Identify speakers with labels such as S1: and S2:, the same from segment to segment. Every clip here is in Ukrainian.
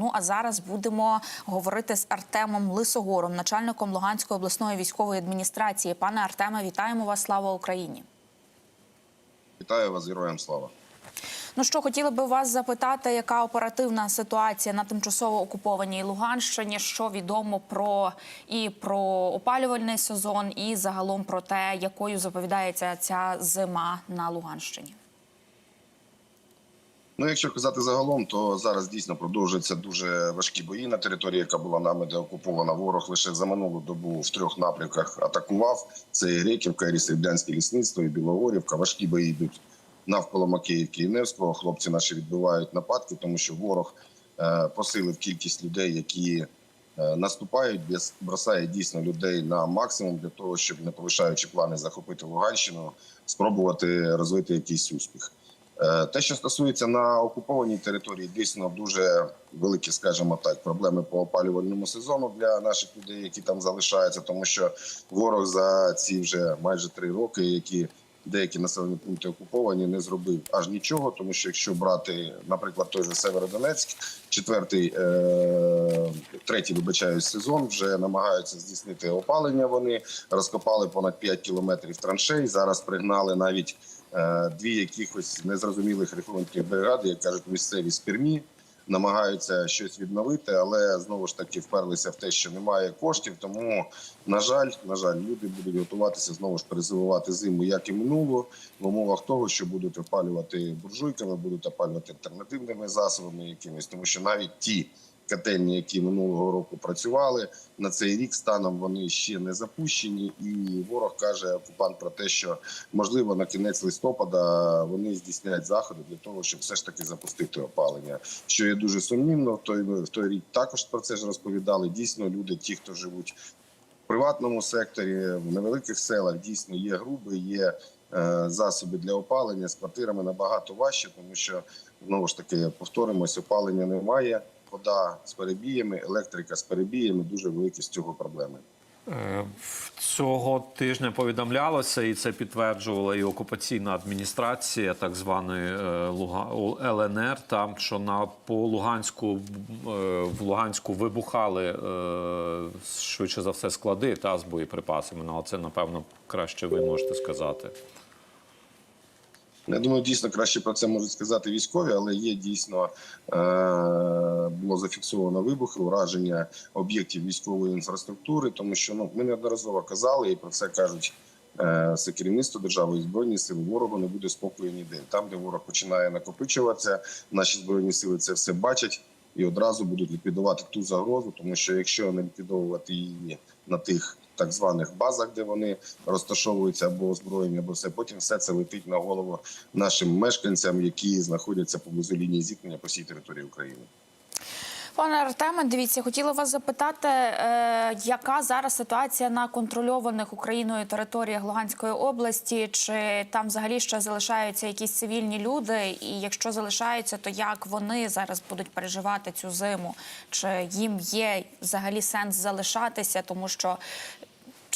S1: Ну а зараз будемо говорити з Артемом Лисогором, начальником Луганської обласної військової адміністрації. Пане Артеме, вітаємо вас! Слава Україні!
S2: Вітаю вас, героям слава.
S1: Ну що хотіли би вас запитати, яка оперативна ситуація на тимчасово окупованій Луганщині? Що відомо про і про опалювальний сезон, і загалом про те, якою заповідається ця зима на Луганщині?
S2: Ну, якщо казати загалом, то зараз дійсно продовжуються дуже важкі бої на території, яка була нами деокупована. Ворог лише за минулу добу в трьох напрямках атакував. Це і Реківка, і Серебрянське лісництво, і Білогорівка. Важкі бої йдуть навколо Макіївки і Невського. Хлопці наші відбивають нападки, тому що ворог е, посилив кількість людей, які е, наступають, бросає дійсно людей на максимум для того, щоб не повишаючи плани захопити Луганщину, спробувати розвити якийсь успіх. Е, Те, що стосується на окупованій території, дійсно дуже великі, скажімо так, проблеми по опалювальному сезону для наших людей, які там залишаються, тому що ворог за ці вже майже три роки, які деякі населені пункти окуповані, не зробив аж нічого. Тому що якщо брати, наприклад, той же Северодонецьк, четвертий, е, третій, вибачаюсь, сезон вже намагаються здійснити опалення. Вони розкопали понад 5 кілометрів траншей. Зараз пригнали навіть дві якихось незрозумілих рахунків бригади, як кажуть, місцеві з Пермі. Намагаються щось відновити, але знову ж таки вперлися в те, що немає коштів. Тому на жаль, на жаль, люди будуть готуватися знову ж перезимувати зиму, як і минуло, в умовах того, що будуть опалювати буржуйками, будуть опалювати альтернативними засобами, якимись, тому що навіть ті котельні, які минулого року працювали на цей рік, станом вони ще не запущені, і ворог каже окупант про те, що можливо на кінець листопада вони здійснять заходи для того, щоб все ж таки запустити опалення. Що є дуже сумнівно, в той в той рік також про це ж розповідали. Дійсно, люди, ті, хто живуть в приватному секторі, в невеликих селах, дійсно є груби, є е, засоби для опалення з квартирами набагато важче, тому що знову ж таки повторимось, опалення немає. Вода з перебіями, електрика з перебіями дуже великі з цього проблеми.
S3: Е, Цього тижня повідомлялося, і це підтверджувала і окупаційна адміністрація, так званої е, ЛНР. Там що на по Луганську е, в Луганську вибухали швидше за все склади та з боєприпасами. Ну, але це напевно краще ви можете сказати.
S2: Я думаю, дійсно краще про це можуть сказати військові, але є дійсно е, було зафіксовано вибухи, ураження об'єктів військової інфраструктури, тому що ну ми неодноразово казали, і про це кажуть е, все керівництво держави і збройні сили. Ворогу не буде спокою ніде. Там, де ворог починає накопичуватися, наші збройні сили це все бачать і одразу будуть ліквідувати ту загрозу, тому що якщо не ліквідовувати її на тих так званих базах, де вони розташовуються або озброєні, або все потім все це летить на голову нашим мешканцям, які знаходяться поблизу лінії зіткнення по всій території України.
S1: Пане Артеме, дивіться, хотіла вас запитати, е, яка зараз ситуація на контрольованих Україною територіях Луганської області? Чи там взагалі ще залишаються якісь цивільні люди? І якщо залишаються, то як вони зараз будуть переживати цю зиму? Чи їм є взагалі сенс залишатися, тому що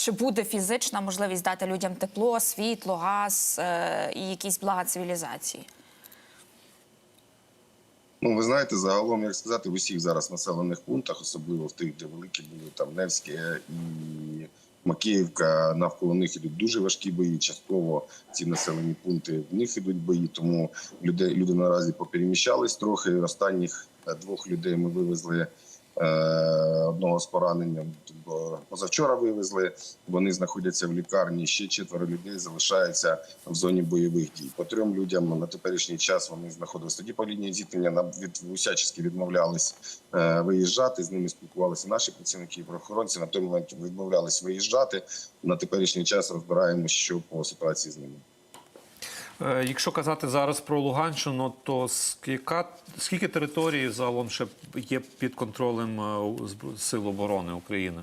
S1: чи буде фізична можливість дати людям тепло, світло, газ е, і якісь блага цивілізації?
S2: Ну, ви знаєте, загалом, як сказати, в усіх зараз населених пунктах, особливо в тих, де великі були там Невське і Макіївка, навколо них ідуть дуже важкі бої. Частково ці населені пункти в них ідуть бої. Тому люди, люди наразі попереміщались трохи. Останніх е, двох людей ми вивезли. Е, Одного з пораненням позавчора вивезли. Вони знаходяться в лікарні. Ще четверо людей залишаються в зоні бойових дій. По трьом людям на теперішній час вони знаходилися тоді по лінії зіткнення. Нам від усячески відмовлялись е, виїжджати. З ними спілкувалися наші працівники і правоохоронці. На той момент відмовлялись виїжджати. На теперішній час розбираємося, що по ситуації з ними.
S3: Е, Якщо казати зараз про Луганщину, то скільки, скільки територій загалом ще є під контролем е, Сил оборони України?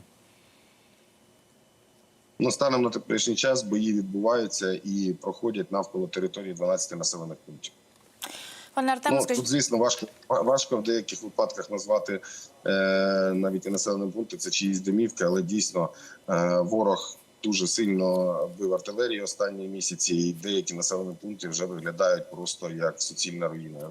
S2: Ну, станом на теперішній час бої відбуваються і проходять навколо території 12 населених пунктів.
S1: Пане Артеме,
S2: Ну,
S1: скажіть.
S2: тут, звісно, важко важко в деяких випадках назвати е, навіть і населеним пунктом це чиїсь домівки, але дійсно е, ворог дуже сильно бив артилерії останні місяці, і деякі населені пункти вже виглядають просто як суцільна руїна.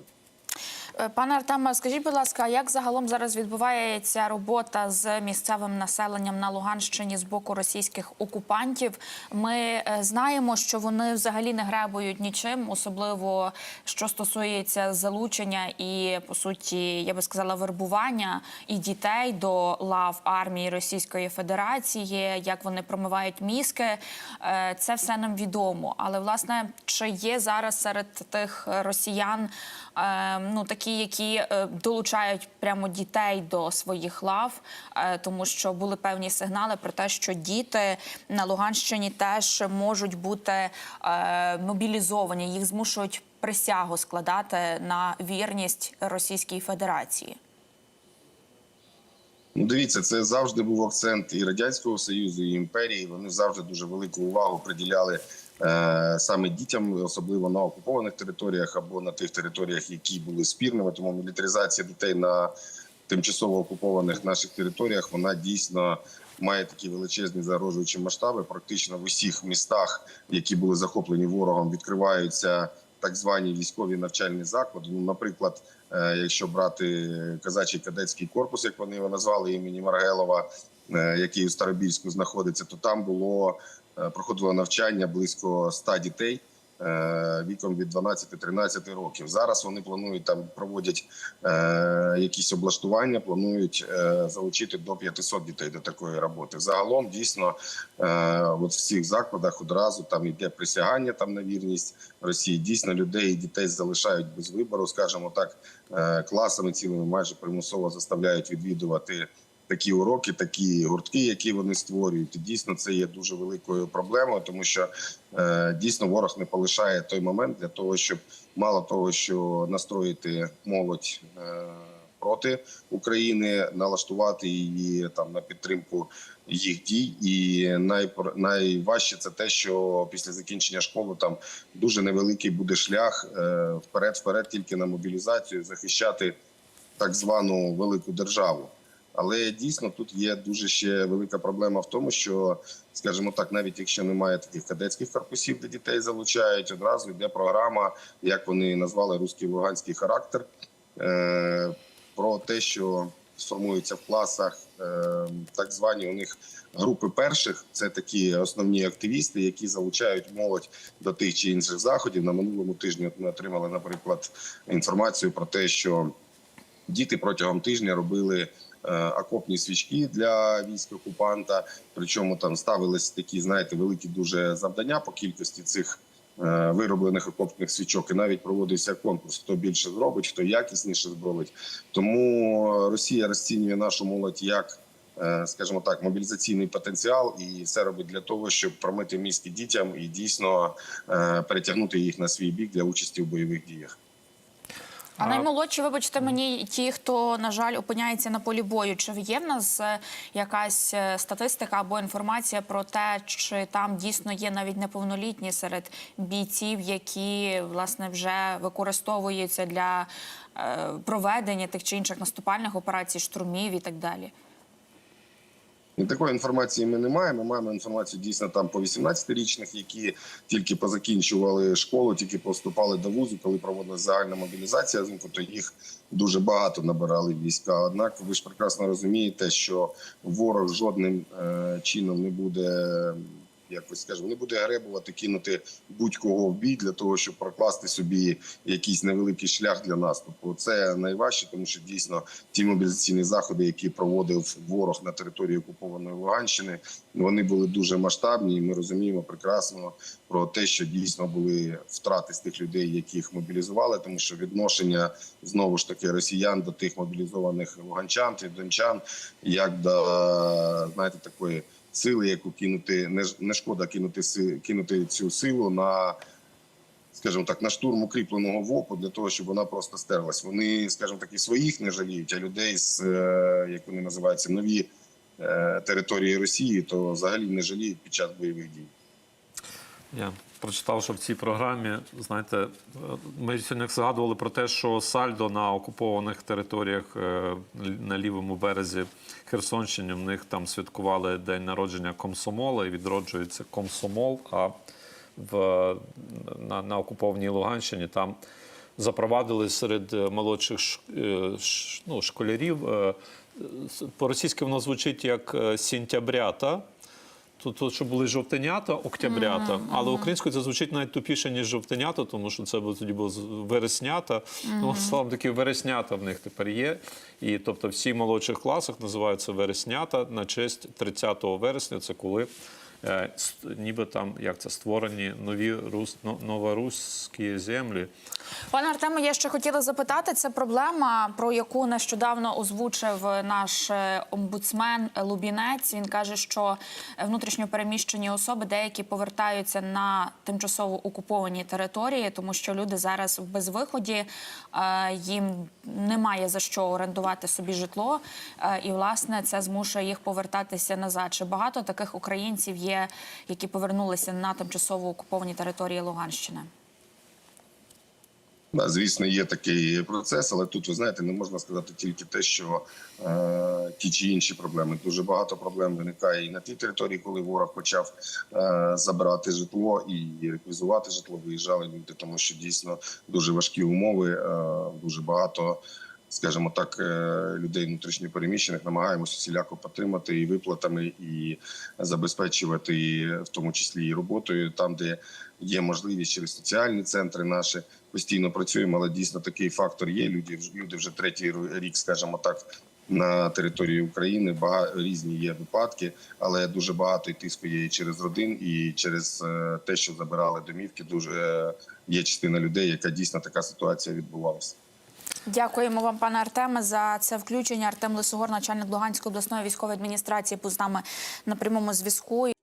S1: Е, Пане Артеме, скажіть, будь ласка, як загалом зараз відбувається робота з місцевим населенням на Луганщині з боку російських окупантів? Ми е, знаємо, що вони взагалі не гребують нічим, особливо що стосується залучення і по суті, я би сказала, вербування і дітей до лав армії Російської Федерації, як вони промивають мізки. Е, Це все нам відомо. Але власне, чи є зараз серед тих росіян ну такі, які е, долучають прямо дітей до своїх лав, е, тому що були певні сигнали про те, що діти на Луганщині теж можуть бути е, мобілізовані, їх змушують присягу складати на вірність Російській Федерації.
S2: Ну, дивіться, це завжди був акцент і радянського союзу, і імперії. Вони завжди дуже велику увагу приділяли саме дітям, особливо на окупованих територіях або на тих територіях, які були спірними. Тому мілітаризація дітей на тимчасово окупованих наших територіях вона дійсно має такі величезні загрожуючі масштаби. Практично в усіх містах, які були захоплені ворогом, відкриваються так звані військові навчальні заклади. Ну, наприклад, е, якщо брати казачий кадетський корпус, як вони його назвали імені Маргелова, е, який у Старобільську знаходиться, то там було е, проходило навчання близько 100 дітей. е, Віком від 12-13 років зараз вони планують там проводять е, якісь облаштування, планують е, залучити до 500 дітей до такої роботи. Загалом дійсно е, от в цих закладах одразу там йде присягання там на вірність Росії. Дійсно, людей і дітей залишають без вибору, скажімо так, е, класами цілими майже примусово заставляють відвідувати. Такі уроки, такі гуртки, які вони створюють, і дійсно це є дуже великою проблемою, тому що е, дійсно ворог не полишає той момент для того, щоб мало того, що настроїти молодь е, проти України, налаштувати її там на підтримку їх дій. І найпр- найважче це те, що після закінчення школи там дуже невеликий буде шлях е, вперед, вперед, тільки на мобілізацію, захищати так звану велику державу. Але дійсно тут є дуже ще велика проблема в тому, що, скажімо так, навіть якщо немає таких кадетських корпусів, де дітей залучають, одразу йде програма, як вони назвали руський луганський характер, е, про те, що сформуються в класах е, так звані у них групи перших. Це такі основні активісти, які залучають молодь до тих чи інших заходів. На минулому тижні ми отримали, наприклад, інформацію про те, що діти протягом тижня робили окопні свічки для військ окупанта. Причому там ставились такі, знаєте, великі дуже завдання по кількості цих е, вироблених окопних свічок. І навіть проводився конкурс: хто більше зробить, хто якісніше зробить. Тому Росія розцінює нашу молодь як. е, Скажімо так, мобілізаційний потенціал, і все робить для того, щоб промити мізки дітям і дійсно е, перетягнути їх на свій бік для участі в бойових діях.
S1: А наймолодші, вибачте мені, ті, хто на жаль опиняється на полі бою. Чи є в нас е, якась е, статистика або інформація про те, чи там дійсно є навіть неповнолітні серед бійців, які власне вже використовуються для е, проведення тих чи інших наступальних операцій, штурмів і так далі?
S2: І такої інформації ми не маємо. Ми маємо інформацію дійсно там по 18-річних, які тільки позакінчували школу, тільки поступали до вузу, коли проводилася загальна мобілізація то їх дуже багато набирали війська. Однак ви ж прекрасно розумієте, що ворог жодним е, чином не буде. Якось скажімо, не буде гребувати, кинути будь-кого в бій для того, щоб прокласти собі якийсь невеликий шлях для наступу. Це найважче, тому що дійсно ті мобілізаційні заходи, які проводив ворог на території окупованої Луганщини, вони були дуже масштабні. і Ми розуміємо прекрасно про те, що дійсно були втрати з тих людей, яких мобілізували, тому що відношення знову ж таки росіян до тих мобілізованих луганчан чи дончан, як до знаєте такої сили, яку кинути не не шкода кинути кинути цю силу на. Скажімо так, на штурм укріпленого ВОПу для того, щоб вона просто стерлась. Вони, скажімо так, і своїх не жаліють, а людей з е, як вони називаються нові е, території Росії, то взагалі не жаліють під час бойових дій.
S3: Я прочитав, що в цій програмі, знаєте, ми сьогодні згадували про те, що сальдо на окупованих територіях е, на лівому березі Херсонщини в них там святкували день народження комсомола і відроджується комсомол. А в, на, на окупованій Луганщині там запровадили серед молодших е, ну, школярів. е, По-російськи воно звучить як сентябрята. Тут, тут що були жовтенята, октябрята, але українською це звучить навіть тупіше, ніж жовтенята, тому що це було тоді було вереснята. Ну, слава таки, вереснята в них тепер є. І тобто всі молодших класах називаються вереснята на честь 30 вересня. Це коли е, ніби там як це створені нові рус, но- новорусські землі.
S1: Пане Артеме, я ще хотіла запитати, це проблема, про яку нещодавно озвучив наш е, омбудсмен Лубінець. Він каже, що внутрішньо переміщені особи деякі повертаються на тимчасово окуповані території, тому що люди зараз в безвиході, е, їм немає за що орендувати собі житло, е, і власне це змушує їх повертатися назад. Чи багато таких українців є, які повернулися на тимчасово окуповані території Луганщини?
S2: Звісно, є такий процес, але тут ви знаєте, не можна сказати тільки те, що е, ті чи інші проблеми. Дуже багато проблем виникає і на тій території, коли ворог почав е, забирати житло і реквізувати житло. Виїжджали люди, тому що дійсно дуже важкі умови, е, дуже багато. Скажімо так, е, людей внутрішньопереміщених намагаємося всіляко підтримати і виплатами, і забезпечувати, і, в тому числі і роботою, там, де є можливість через соціальні центри наші постійно працюємо, але дійсно такий фактор є. Люди люди вже третій рік, скажімо так. На території України багато різні є випадки, але дуже багато і тиску є і через родин, і через е, те, що забирали домівки. Дуже е, є частина людей, яка дійсно така ситуація відбувалася.
S1: Дякуємо вам, пане Артеме, за це включення. Артем Лисогор, начальник Луганської обласної військової адміністрації, був з нами на прямому зв'язку.